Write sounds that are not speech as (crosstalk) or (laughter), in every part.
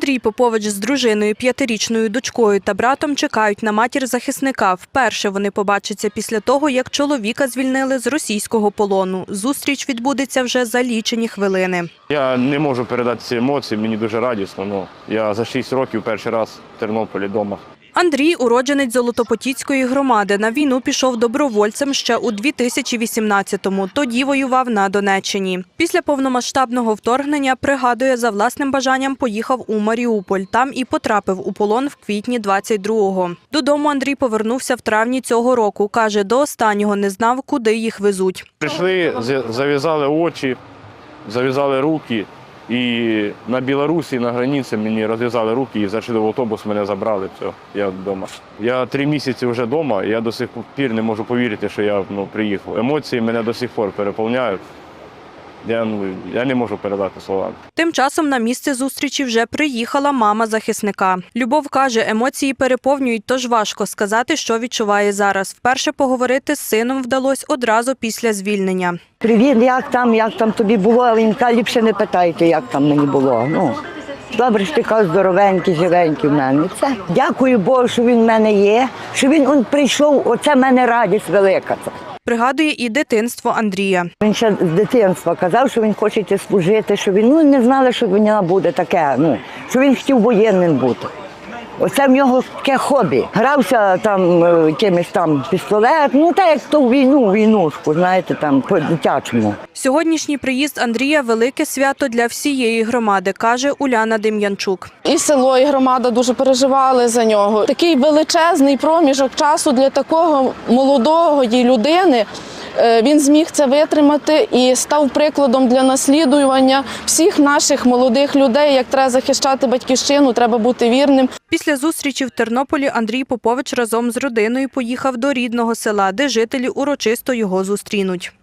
Андрій Попович з дружиною, п'ятирічною дочкою та братом чекають на матір захисника. Вперше вони побачаться після того, як чоловіка звільнили з російського полону. Зустріч відбудеться вже за лічені хвилини. Я не можу передати ці емоції, мені дуже радісно. Ну, я за шість років перший раз в Тернополі вдома. Андрій уродженець Золотопотіцької громади. На війну пішов добровольцем ще у 2018-му. Тоді воював на Донеччині. Після повномасштабного вторгнення, пригадує, за власним бажанням поїхав у Маріуполь. Там і потрапив у полон в квітні 22-го. Додому Андрій повернувся в травні цього року. Каже, до останнього не знав, куди їх везуть. Прийшли, зав'язали очі, зав'язали руки. І на Білорусі, на границі мені розв'язали руки і зайшли в автобус, мене забрали. Все, я вдома. Я три місяці вже вдома, і я до сих пір не можу повірити, що я ну, приїхав. Емоції мене до сих пор переповняють. Я, ну, я не можу передати словами. Тим часом на місце зустрічі вже приїхала мама захисника. Любов каже, емоції переповнюють, тож важко сказати, що відчуває зараз. Вперше поговорити з сином вдалося одразу після звільнення. Привіт, як там, як там тобі було, але він каже, ліпше не питайте, як там мені було. Ну, добре, що ти кажеш, здоровенький, живенький в мене. Це. Дякую Богу, що він в мене є, що він он, прийшов, оце в мене радість велика. Пригадує і дитинство Андрія. Він ще з дитинства казав, що він хоче служити, що він ну, не знали, що в буде таке, ну, що він хотів воєнним бути. Оце в нього таке хобі. Грався там е, якимось там пістолет, ну так як то в війну, війнушку, знаєте, там по-дитячому. Сьогоднішній приїзд Андрія велике свято для всієї громади, каже Уляна Дем'янчук. І село, і громада дуже переживали за нього. Такий величезний проміжок часу для такого молодої людини. е, Він зміг це витримати і став прикладом для наслідування всіх наших молодих людей. Як треба захищати батьківщину, треба бути вірним. Після зустрічі в Тернополі Андрій Попович разом з родиною поїхав до рідного села, де жителі урочисто його зустрінуть. –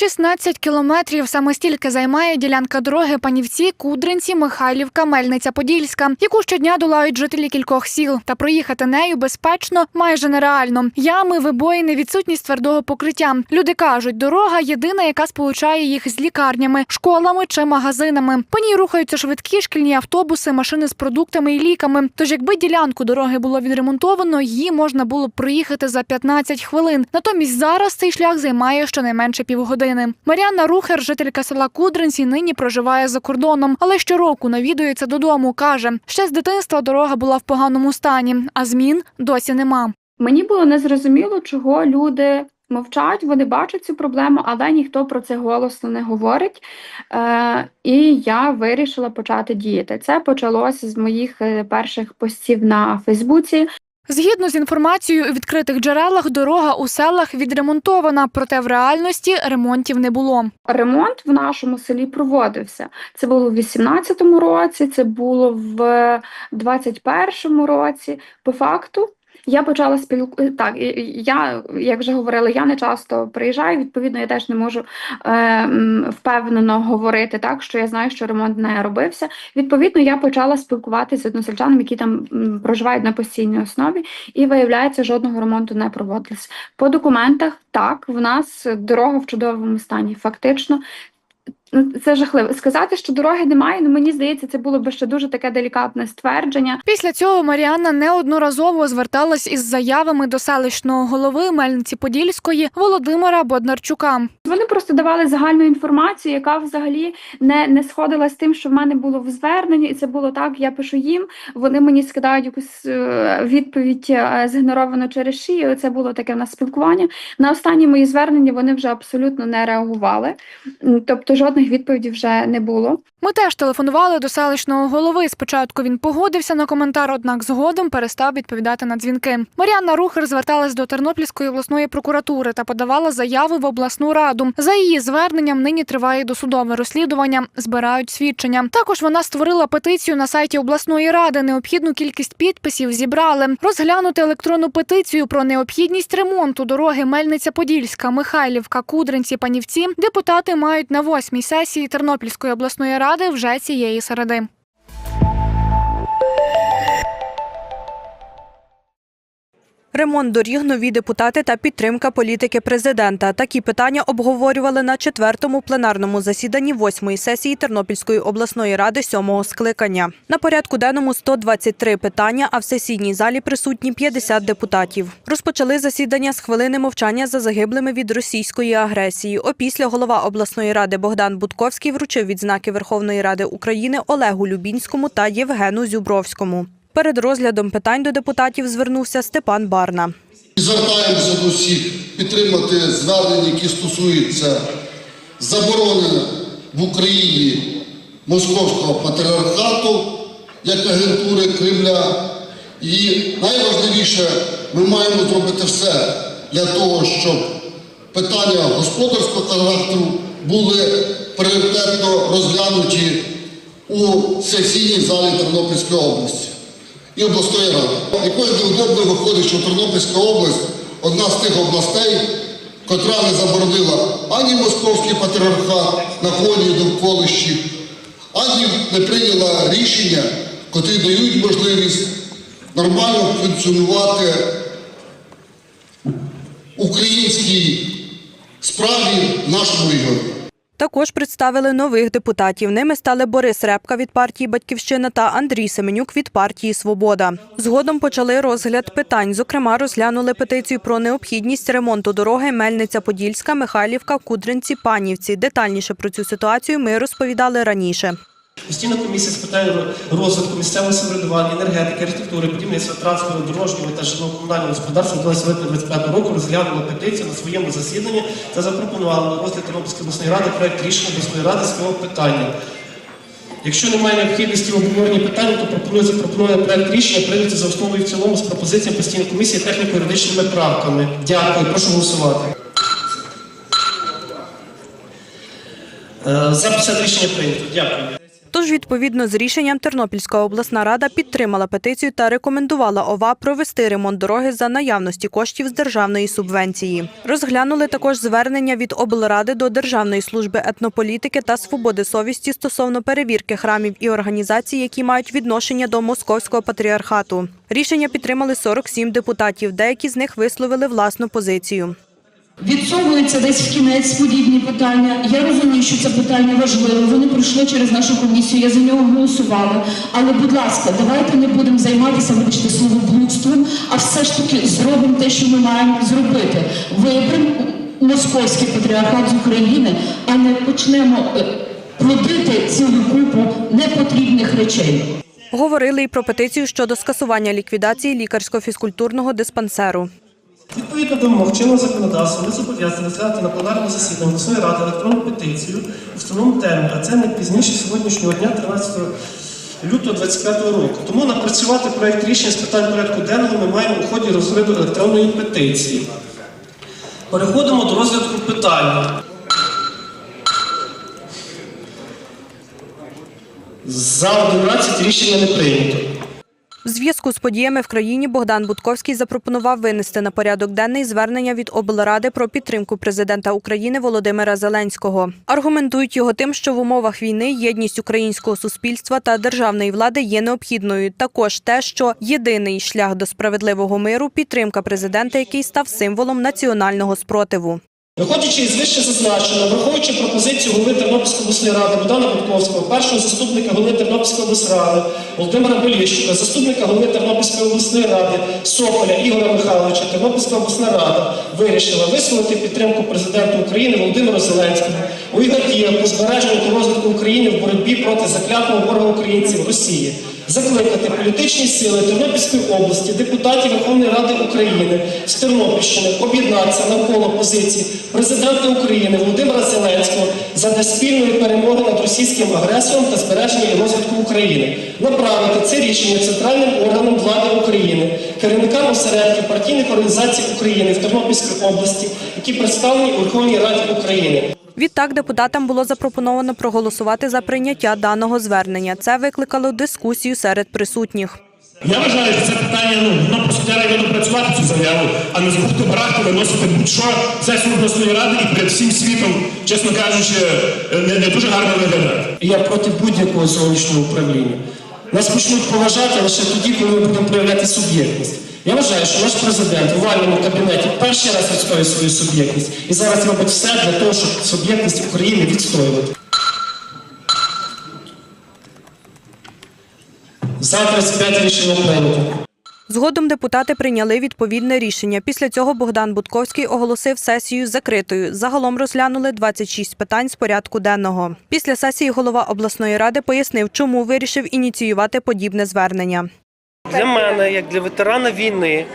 16 кілометрів саме стільки займає ділянка дороги Панівці, Кудринці, Михайлівка, Мельниця, Подільська, яку щодня долають жителі кількох сіл. Та проїхати нею безпечно майже нереально. Ями, вибоїни, відсутність твердого покриття. Люди кажуть, дорога єдина, яка сполучає їх з лікарнями, школами чи магазинами. По ній рухаються швидкі шкільні автобуси, машини з продуктами і ліками. Тож, якби ділянку дороги було відремонтовано, її можна було б проїхати за 15 хвилин. Натомість зараз цей шлях займає щонайменше півгодини. Мар'яна Рухер, жителька села Кудринці, нині проживає за кордоном, але щороку навідується додому. каже, ще з дитинства дорога була в поганому стані, а змін досі нема. Мені було незрозуміло, чого люди мовчать, вони бачать цю проблему, але ніхто про це голосно не говорить. Е, і я вирішила почати діяти. Це почалося з моїх е, перших постів на Фейсбуці. Згідно з інформацією у відкритих джерелах, дорога у селах відремонтована, проте в реальності ремонтів не було. Ремонт в нашому селі проводився. Це було в 18-му році, це було в 21-му році. По факту. Я почала спілку... Так, я, як вже говорила, я не часто приїжджаю, відповідно, я теж не можу е, впевнено говорити так, що я знаю, що ремонт не робився. Відповідно, я почала спілкуватися з односельчанами, які там проживають на постійній основі, і виявляється, жодного ремонту не проводилось. По документах так, в нас дорога в чудовому стані. Фактично, ну, це жахливо. Сказати, що дороги немає, ну мені здається, це було б ще дуже таке делікатне ствердження. Після цього Маріанна неодноразово зверталась із заявами до селищного голови Мельниці Подільської Володимира Боднарчука. Вони просто давали загальну інформацію, яка взагалі не, не сходила з тим, що в мене було в зверненні, і це було так. Я пишу їм, вони мені скидають якусь е, відповідь е, зігноровану через шию. Це було таке в нас спілкування. На останні мої звернення вони вже абсолютно не реагували, тобто жодних відповідей вже не було. Ми теж телефонували до селищного голови. Спочатку він погодився на коментар, однак згодом перестав відповідати на дзвінки. Мар'яна Рухер зверталась до Тернопільської обласної прокуратури та подавала заяви в обласну раду. За її зверненням нині триває досудове розслідування, збирають свідчення. Також вона створила петицію на сайті обласної ради. Необхідну кількість підписів зібрали. Розглянути електронну петицію про необхідність ремонту дороги Мельниця-Подільська, Михайлівка, Кудринці, Панівці. Депутати мають на восьмій сесії Тернопільської обласної ради вже цієї середи. Ремонт доріг, нові депутати та підтримка політики президента. Такі питання обговорювали на четвертому пленарному засіданні восьмої сесії Тернопільської обласної ради сьомого скликання. На порядку денному 123 питання, а в сесійній залі присутні 50 депутатів. Розпочали засідання з хвилини мовчання за загиблими від російської агресії. Опісля голова обласної ради Богдан Будковський вручив відзнаки Верховної Ради України Олегу Любінському та Євгену Зюбровському. Перед розглядом питань до депутатів звернувся Степан Барна. Звертаємося до всіх підтримати звернення, які стосуються заборони в Україні московського патріархату як агентури Кремля. І найважливіше, ми маємо зробити все для того, щоб питання господарського характеру були пріоритетно розглянуті у сесійній залі Тернопільської області і обласної ради. Якось неудобно виходить, що Тернопільська область одна з тих областей, котра не заборонила ані московський патріархат на фоні довколищів, ані не прийняла рішення, котрі дають можливість нормально функціонувати українській справі в нашому регіоні. Також представили нових депутатів. Ними стали Борис Репка від партії Батьківщина та Андрій Семенюк від партії Свобода. Згодом почали розгляд питань. Зокрема, розглянули петицію про необхідність ремонту дороги Мельниця-Подільська, Михайлівка, Кудринці, Панівці. Детальніше про цю ситуацію ми розповідали раніше. Постійна комісія з питань розвитку місцевого самоврядування, енергетики, архітектури, будівництва, транспорту, дорожнього та житлово-комунального господарства 12 липня 2025 року розглянула петицію на своєму засіданні та запропонувала на розгляд Тернопільської обласної ради проект рішення обласної ради з цього питання. Якщо немає необхідності в обговоренні питання, то пропоную запропонувати проект рішення прийняти за основу і в цілому з пропозиціями постійної комісії техніко-юридичними правками. Дякую, прошу голосувати. Е, За 50 рішення прийнято. Дякую. Тож, відповідно з рішенням, Тернопільська обласна рада підтримала петицію та рекомендувала ОВА провести ремонт дороги за наявності коштів з державної субвенції. Розглянули також звернення від облради до Державної служби етнополітики та свободи совісті стосовно перевірки храмів і організацій, які мають відношення до московського патріархату. Рішення підтримали 47 депутатів. Деякі з них висловили власну позицію. Відсовуються десь в кінець подібні питання. Я розумію, що це питання важливе. Вони пройшли через нашу комісію. Я за нього голосувала. Але, будь ласка, давайте не будемо займатися, вибачте слово блудством, а все ж таки зробимо те, що ми маємо зробити. Виберемо московський патріархат з України, а не почнемо е, плодити цілу купу непотрібних речей. Говорили і про петицію щодо скасування ліквідації лікарсько-фізкультурного диспансеру. Відповідно до вимог чинного законодавства, ми зобов'язані розглянути на пленарному засіданні обласної ради електронну петицію у встановленому терміні, а це не пізніше сьогоднішнього дня, 13 лютого 2025 року. Тому напрацювати проєкт рішення з питань порядку денного ми маємо у ході розгляду електронної петиції. Переходимо до розгляду питання. За 11 рішення не прийнято. В зв'язку з подіями в країні Богдан Будковський запропонував винести на порядок денний звернення від облради про підтримку президента України Володимира Зеленського. Аргументують його тим, що в умовах війни єдність українського суспільства та державної влади є необхідною. Також те, що єдиний шлях до справедливого миру підтримка президента, який став символом національного спротиву. Виходячи із вище зазначено, враховуючи пропозицію голови Тернопільської обласної ради Богдана Будковського, першого заступника голови Тернопільської обласної Володимира Боліщука, заступника голови Тернопільської обласної ради Сополя Ігоря Михайловича, Тернопільська обласна рада вирішила висловити підтримку президенту України Володимира Зеленського у його по збереженню та розвитку України в боротьбі проти заклятого ворога українців Росії. Закликати політичні сили Тернопільської області, депутатів Верховної Ради України з Тернопільщини об'єднатися навколо позиції президента України Володимира Зеленського задля спільної перемоги над російським агресором та збереження і розвитку України, направити це рішення центральним органам влади України, керівникам осередків партійних організацій України в Тернопільській області, які представлені у Верховній Раді України. Відтак депутатам було запропоновано проголосувати за прийняття даного звернення. Це викликало дискусію серед присутніх. Я вважаю, що це питання, ну, воно просто треба його допрацювати цю заяву, а не з бухти барахти виносити будь-що сесію обласної ради і перед всім світом, чесно кажучи, не, не дуже гарно виглядати. Я проти будь-якого зовнішнього управління. Нас почнуть поважати лише тоді, коли ми будемо проявляти суб'єктність. Я вважаю, що наш президент в овальному кабінеті перший раз відстоює свою суб'єктність і зараз робить все для того, щоб суб'єктність України відстоювати. За 35 рішення прийнято. Згодом депутати прийняли відповідне рішення. Після цього Богдан Будковський оголосив сесію закритою. Загалом розглянули 26 питань з порядку денного. Після сесії голова обласної ради пояснив, чому вирішив ініціювати подібне звернення. Для мене, як для ветерана війни,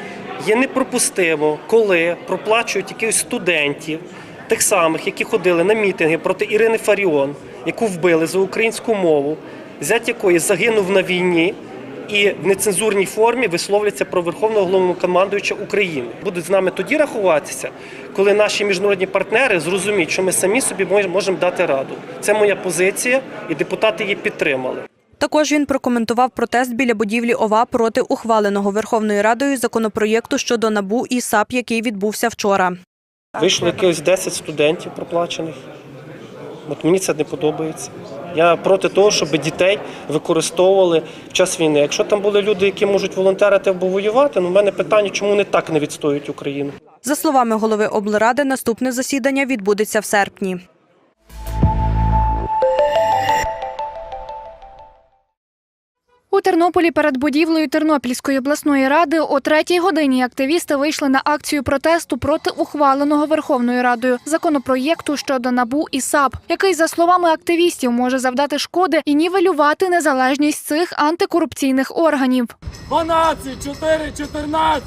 є неприпустимо, коли проплачують якихось студентів, тих самих, які ходили на мітинги проти Ірини Фаріон, яку вбили за українську мову, зять якої загинув на війні. І в нецензурній формі висловляться про верховного головнокомандуюча України. Будуть з нами тоді рахуватися, коли наші міжнародні партнери зрозуміють, що ми самі собі можемо дати раду. Це моя позиція, і депутати її підтримали. Також він прокоментував протест біля будівлі ОВА проти ухваленого Верховною Радою законопроєкту щодо НАБУ і САП, який відбувся вчора. Вийшло якихось 10 студентів проплачених. От мені це не подобається. Я проти того, щоб дітей використовували в час війни. Якщо там були люди, які можуть волонтерити або воювати, ну в мене питання, чому вони так не відстоюють Україну. За словами голови облради, наступне засідання відбудеться в серпні. У Тернополі перед будівлею Тернопільської обласної ради о третій годині активісти вийшли на акцію протесту проти ухваленого Верховною Радою законопроєкту щодо набу і САП, який, за словами активістів, може завдати шкоди і нівелювати незалежність цих антикорупційних органів. 12, 4, 14.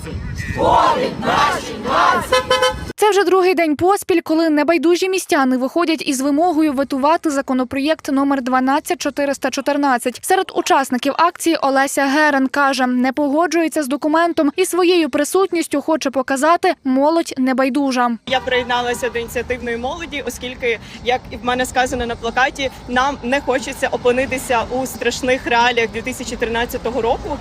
Це вже другий день поспіль, коли небайдужі містяни виходять із вимогою ветувати законопроєкт номер 12414. Серед учасників акції Олеся Герен каже, не погоджується з документом і своєю присутністю хоче показати молодь небайдужа. Я приєдналася до ініціативної молоді, оскільки, як і в мене сказано на плакаті, нам не хочеться опинитися у страшних реаліях 2013 року,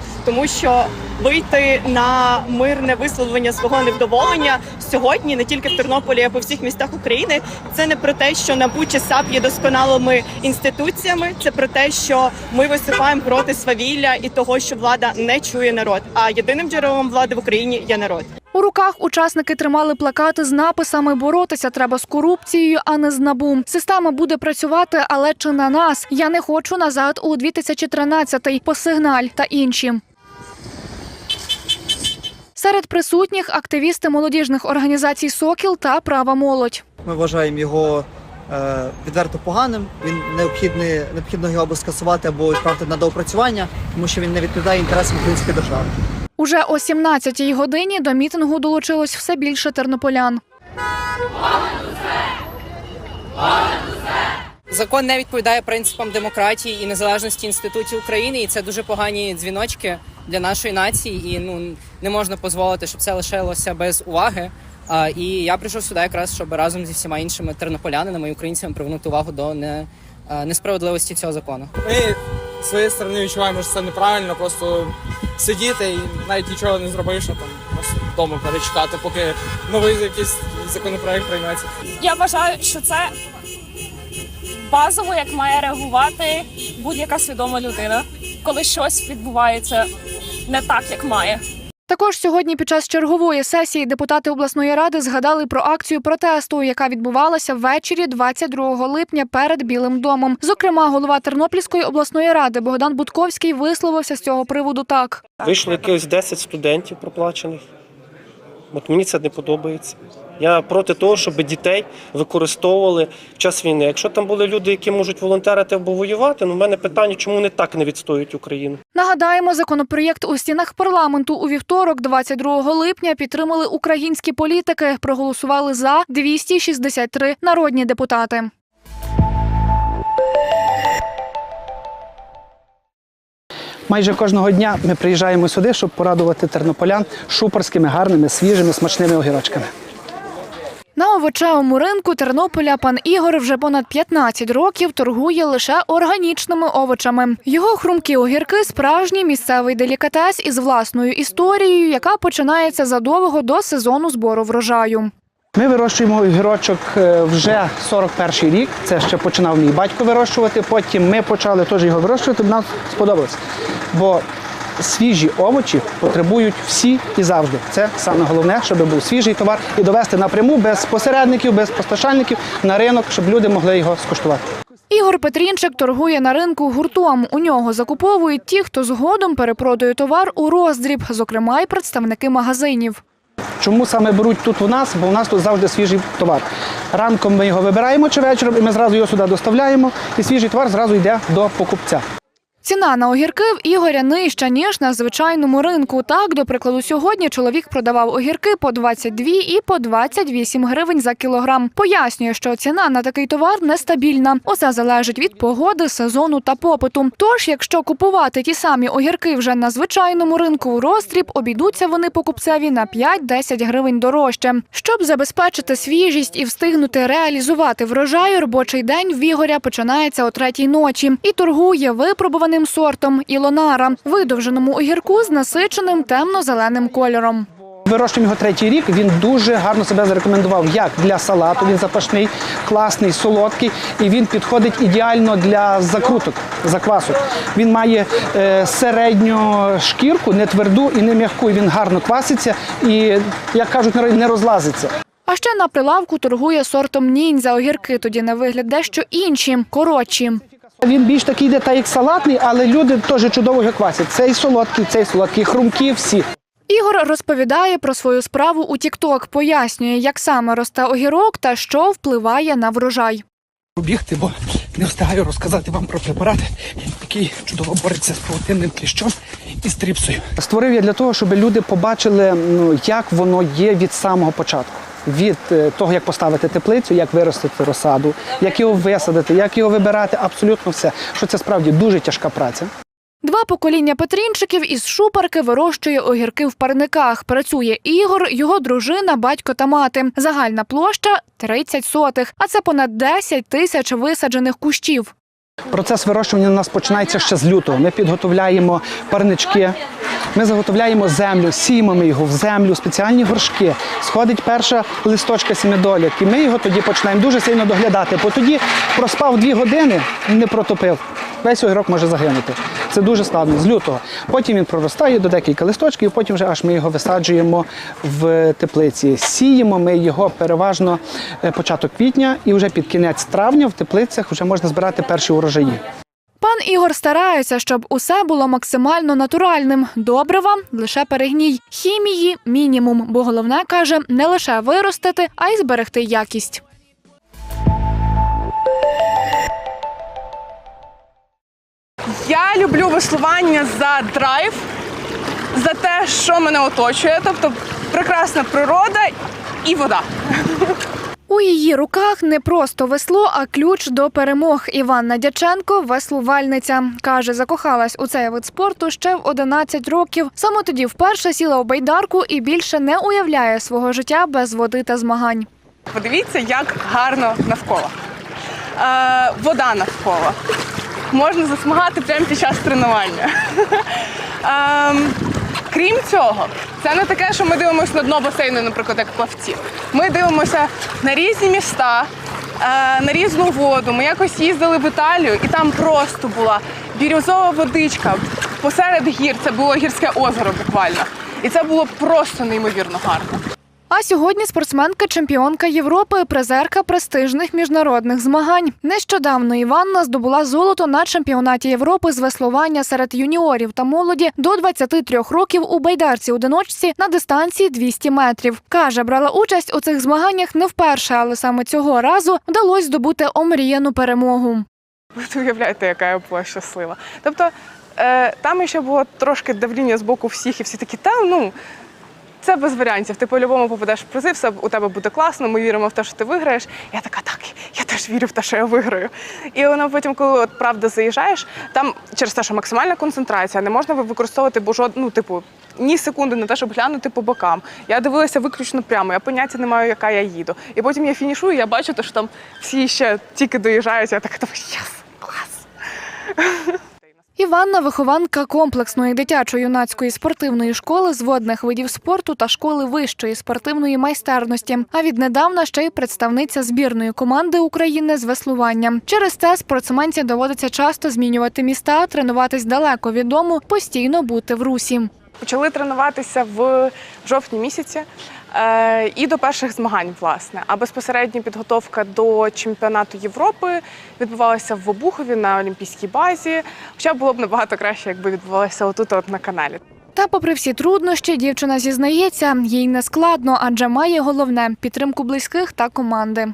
що вийти на мирне висловлення свого невдоволення сьогодні, не тільки в Тернополі, а по всіх містах України, це не про те, що НАБУ чи САП є досконалими інституціями. Це про те, що ми виступаємо проти свавілля і того, що влада не чує народ. А єдиним джерелом влади в Україні є народ. У руках учасники тримали плакати з написами Боротися треба з корупцією, а не з набу. Система буде працювати, але чи на нас? Я не хочу назад у 2013-й, посигналь та інші. Серед присутніх активісти молодіжних організацій Сокіл та Права молодь. Ми вважаємо його е, відверто поганим. Він необхідний, необхідно його або скасувати, або відправити на доопрацювання, тому що він не відповідає інтересам української держави. Уже о 17-й годині до мітингу долучилось все більше тернополян. Закон не відповідає принципам демократії і незалежності інститутів України, і це дуже погані дзвіночки для нашої нації. І ну не можна дозволити, щоб це лишилося без уваги. А, і я прийшов сюди якраз, щоб разом зі всіма іншими тернополянинами і українцями привернути увагу до не, а, несправедливості цього закону. Ми з своєї сторони відчуваємо, що це неправильно, просто сидіти і навіть нічого не зробивши, там просто вдома перечекати, поки новий якийсь законопроект прийметься. Я вважаю, що це базово, як має реагувати будь-яка свідома людина, коли щось відбувається не так, як має. Також сьогодні під час чергової сесії депутати обласної ради згадали про акцію протесту, яка відбувалася ввечері 22 липня перед Білим домом. Зокрема, голова Тернопільської обласної ради Богдан Будковський висловився з цього приводу так. Вийшло якихось 10 студентів проплачених. От мені це не подобається. Я проти того, щоб дітей використовували в час війни. Якщо там були люди, які можуть волонтерити або воювати, ну в мене питання, чому вони так не відстоюють Україну. Нагадаємо, законопроєкт у стінах парламенту у вівторок, 22 липня, підтримали українські політики. Проголосували за 263 народні депутати. Майже кожного дня ми приїжджаємо сюди, щоб порадувати тернополян шупорськими, гарними, свіжими, смачними огірочками. На овочевому ринку Тернополя пан Ігор вже понад 15 років торгує лише органічними овочами. Його хрумкі огірки справжній місцевий делікатес із власною історією, яка починається задовго до сезону збору врожаю. Ми вирощуємо огірочок е, вже 41 рік. Це ще починав мій батько вирощувати. Потім ми почали теж його вирощувати. Нам сподобалось. Бо свіжі овочі потребують всі і завжди. Це саме головне, щоб був свіжий товар і довести напряму без посередників, без постачальників на ринок, щоб люди могли його скуштувати. Ігор Петрінчик торгує на ринку гуртом. У нього закуповують ті, хто згодом перепродає товар у роздріб, зокрема й представники магазинів. Чому саме беруть тут у нас? Бо у нас тут завжди свіжий товар. Ранком ми його вибираємо чи вечором, і ми зразу його сюди доставляємо, і свіжий товар зразу йде до покупця. Ціна на огірки в Ігоря нижча, ніж на звичайному ринку. Так, до прикладу, сьогодні чоловік продавав огірки по 22 і по 28 гривень за кілограм. Пояснює, що ціна на такий товар нестабільна. Усе залежить від погоди, сезону та попиту. Тож, якщо купувати ті самі огірки вже на звичайному ринку у розтріб, обійдуться вони покупцеві на 5-10 гривень дорожче. Щоб забезпечити свіжість і встигнути реалізувати врожай, робочий день в Ігоря починається о третій ночі і торгує випробуваним сортом ілонара, видовженому огірку з насиченим темно-зеленим кольором. Вирощуємо його третій рік. Він дуже гарно себе зарекомендував як для салату. Він запашний, класний, солодкий, і він підходить ідеально для закруток, заквасок. Він має е, середню шкірку, не тверду і не м'яку. Він гарно кваситься і, як кажуть, не- не розлазиться. А ще на прилавку торгує сортом ніндзя огірки, тоді на вигляд дещо інші, коротші. Він більш такий йде, та як салатний, але люди теж чудово його квасять. Цей солодкий, цей солодкий, хрумкі всі. Ігор розповідає про свою справу у TikTok, пояснює, як саме росте огірок та що впливає на врожай. Бігти, бо не встигаю розказати вам про препарат, який чудово бореться з павутинним кліщом і стріпсою. Створив я для того, щоб люди побачили, ну, як воно є від самого початку. Від е, того, як поставити теплицю, як виростити розсаду, як його висадити, як його вибирати, абсолютно все. Що це справді дуже тяжка праця. Два покоління Петрінчиків із шупарки вирощує огірки в парниках. Працює Ігор, його дружина, батько та мати. Загальна площа 30 сотих, а це понад 10 тисяч висаджених кущів. Процес вирощування у нас починається ще з лютого. Ми підготовляємо парнички, ми заготовляємо землю, сіємо ми його в землю, спеціальні горшки. Сходить перша листочка сімидолік, і ми його тоді починаємо дуже сильно доглядати. Бо тоді проспав дві години, не протопив. Весь огірок може загинути. Це дуже складно з лютого. Потім він проростає до декілька листочків, потім вже аж ми його висаджуємо в теплиці. Сіємо ми його переважно е, початок квітня, і вже під кінець травня в теплицях вже можна збирати перші урожаї. Пан Ігор старається, щоб усе було максимально натуральним. Добрива лише перегній, хімії мінімум, бо головне каже не лише виростити, а й зберегти якість. Я люблю веслування за драйв, за те, що мене оточує, тобто прекрасна природа і вода. У її руках не просто весло, а ключ до перемог. Іванна Дяченко веслувальниця. Каже, закохалась у цей вид спорту ще в 11 років. Саме тоді вперше сіла у байдарку і більше не уявляє свого життя без води та змагань. Подивіться, як гарно навколо. Е, вода навколо. Можна засмагати прямо під час тренування. (laughs) Ем, крім цього, це не таке, що ми дивимося на дно басейну, наприклад, як плавці. Ми дивимося на різні міста, е, на різну воду. Ми якось їздили в Італію, і там просто була бірюзова водичка посеред гір. Це було гірське озеро буквально. І це було просто неймовірно гарно. А сьогодні спортсменка чемпіонка Європи, призерка престижних міжнародних змагань. Нещодавно Іванна здобула золото на чемпіонаті Європи з веслування серед юніорів та молоді до 23 років у байдарці одиночці на дистанції 200 метрів. Каже, брала участь у цих змаганнях не вперше, але саме цього разу вдалося здобути омріяну перемогу. Ви уявляєте, яка я була щаслива. Тобто е, там ще було трошки давління з боку всіх, і всі такі, та ну. Це без варіантів. Ти по-любому попадеш в призи, все у тебе буде класно. Ми віримо в те, що ти виграєш. Я така, так, я теж вірю в те, що я виграю. І воно потім, коли от правда заїжджаєш, там через те, що максимальна концентрація, не можна використовувати бо жод, ну, типу, ні секунди на те, щоб глянути по бокам. Я дивилася виключно прямо, я поняття не маю, яка я їду. І потім я фінішую, я бачу, що там всі ще тільки доїжджають, я така, єс, клас. Іванна вихованка комплексної дитячо-юнацької спортивної школи з водних видів спорту та школи вищої спортивної майстерності. А віднедавна ще й представниця збірної команди України з веслування. Через це спортсменці доводиться часто змінювати міста, тренуватись далеко від дому, постійно бути в русі. Почали тренуватися в жовтні місяці і до перших змагань, власне. А безпосередня підготовка до чемпіонату Європи відбувалася в Обухові на Олімпійській базі. Хоча було б набагато краще, якби відбувалася отут, от на каналі. Та, попри всі труднощі, дівчина зізнається, їй не складно, адже має головне підтримку близьких та команди.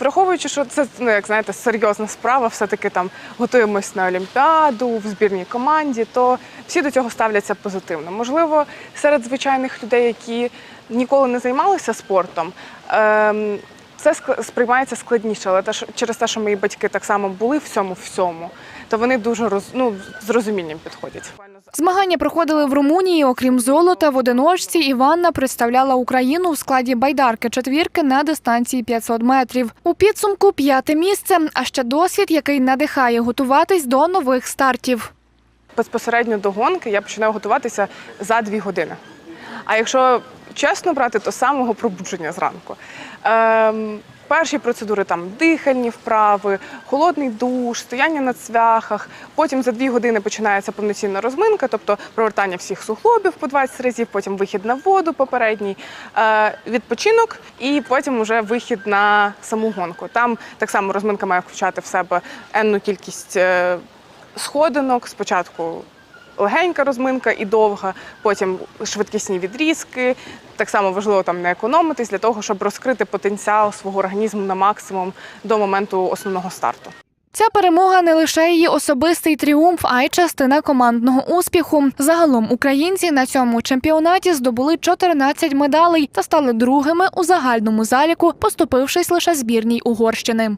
Враховуючи, що це ну як знаєте, серйозна справа, все-таки там готуємось на Олімпіаду в збірній команді, то всі до цього ставляться позитивно. Можливо, серед звичайних людей, які ніколи не займалися спортом, ем, це сприймається складніше, але те, що- через те, що мої батьки так само були в цьому всьому, то вони дуже роз, ну, з розумінням підходять. Змагання проходили в Румунії. Окрім золота, в одиночці Іванна представляла Україну в складі байдарки четвірки на дистанції 500 метрів. У підсумку п'яте місце, а ще досвід, який надихає готуватись до нових стартів. Безпосередньо до гонки я починаю готуватися за дві години. А якщо чесно брати, то з самого пробудження зранку. Ем, перші процедури там дихальні вправи, холодний душ, стояння на цвяхах. Потім за дві години починається повноцінна розминка, тобто провертання всіх суглобів по 20 разів, потім вихід на воду попередній, е, відпочинок і потім вже вихід на саму гонку. Там так само розминка має включати в себе енну кількість. е, сходинок. Спочатку легенька розминка і довга, потім швидкісні відрізки. Так само важливо там не економитись для того, щоб розкрити потенціал свого організму на максимум до моменту основного старту. Ця перемога не лише її особистий тріумф, а й частина командного успіху. Загалом українці на цьому чемпіонаті здобули 14 медалей та стали другими у загальному заліку, поступившись лише збірній Угорщини.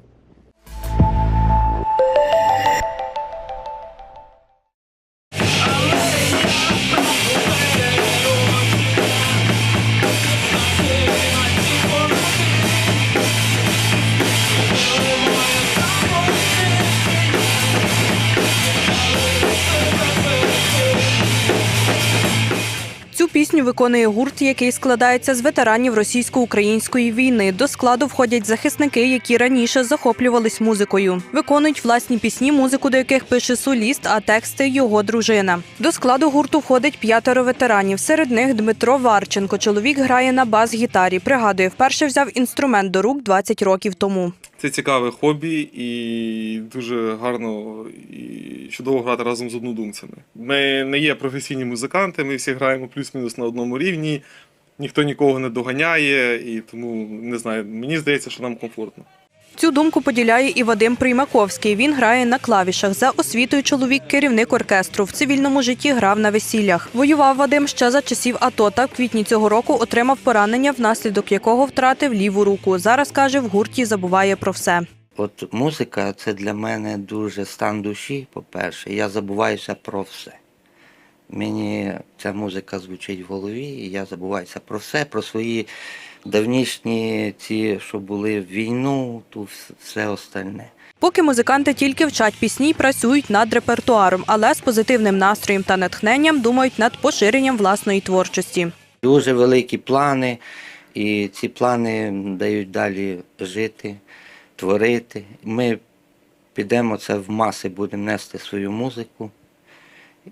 Виконує гурт, який складається з ветеранів російсько-української війни. До складу входять захисники, які раніше захоплювались музикою. Виконують власні пісні, музику до яких пише соліст, а тексти його дружина. До складу гурту входить п'ятеро ветеранів. Серед них Дмитро Варченко. Чоловік грає на бас-гітарі. Пригадує, вперше взяв інструмент до рук 20 років тому. Це цікаве хобі і дуже гарно і чудово грати разом з однодумцями. Ми не є професійні музиканти, ми всі граємо плюс-мінус на одному рівні, ніхто нікого не доганяє, і тому не знаю, мені здається, що нам комфортно. Цю думку поділяє і Вадим Приймаковський. Він грає на клавішах. За освітою чоловік керівник оркестру. В цивільному житті грав на весіллях. Воював Вадим ще за часів АТО та в квітні цього року отримав поранення, внаслідок якого втратив ліву руку. Зараз каже, в гурті забуває про все. От музика це для мене дуже стан душі, по-перше. Я забуваюся про все. Мені ця музика звучить в голові, і я забуваюся про все, про свої давнішні ці, що були в війну, то все остальне. Поки музиканти тільки вчать пісні, працюють над репертуаром, але з позитивним настроєм та натхненням думають над поширенням власної творчості. Дуже великі плани, і ці плани дають далі жити, творити. Ми підемо це в маси, будемо нести свою музику.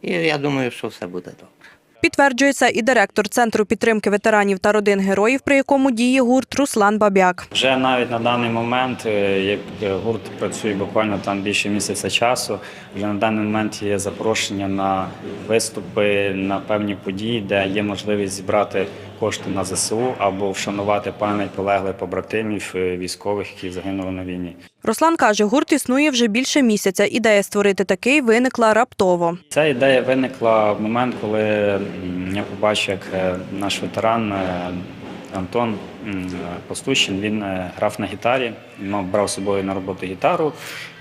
І я думаю, що все буде добре. Підтверджує це і директор Центру підтримки ветеранів та родин героїв, при якому діє гурт Руслан Бабяк. Вже навіть на даний момент, е, як гурт працює буквально там більше місяця часу, вже на даний момент є запрошення на виступи на певні події, де є можливість зібрати кошти на ЗСУ або вшанувати пам'ять полеглих побратимів е, військових, які загинули на війні. Руслан каже, гурт існує вже більше місяця. Ідея створити такий виникла раптово. Ця ідея виникла в момент, коли я побачив, як е, наш ветеран е, Антон Постущин. Він е, грав на гітарі, брав з собою на роботу гітару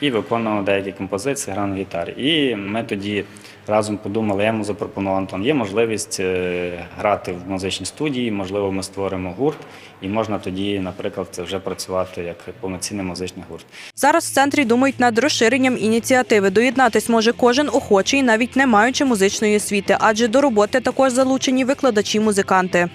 і виконував деякі композиції, грав на гітарі. І ми тоді разом подумали, я йому запропонував Антон, є можливість е, грати в музичній студії, можливо, ми створимо гурт, і можна тоді, наприклад, вже працювати як повноцінний музичний гурт. Зараз в центрі думають над розширенням ініціативи. Доєднатись може кожен охочий, навіть не маючи музичної освіти, адже до роботи також залучені викладачі-музиканти.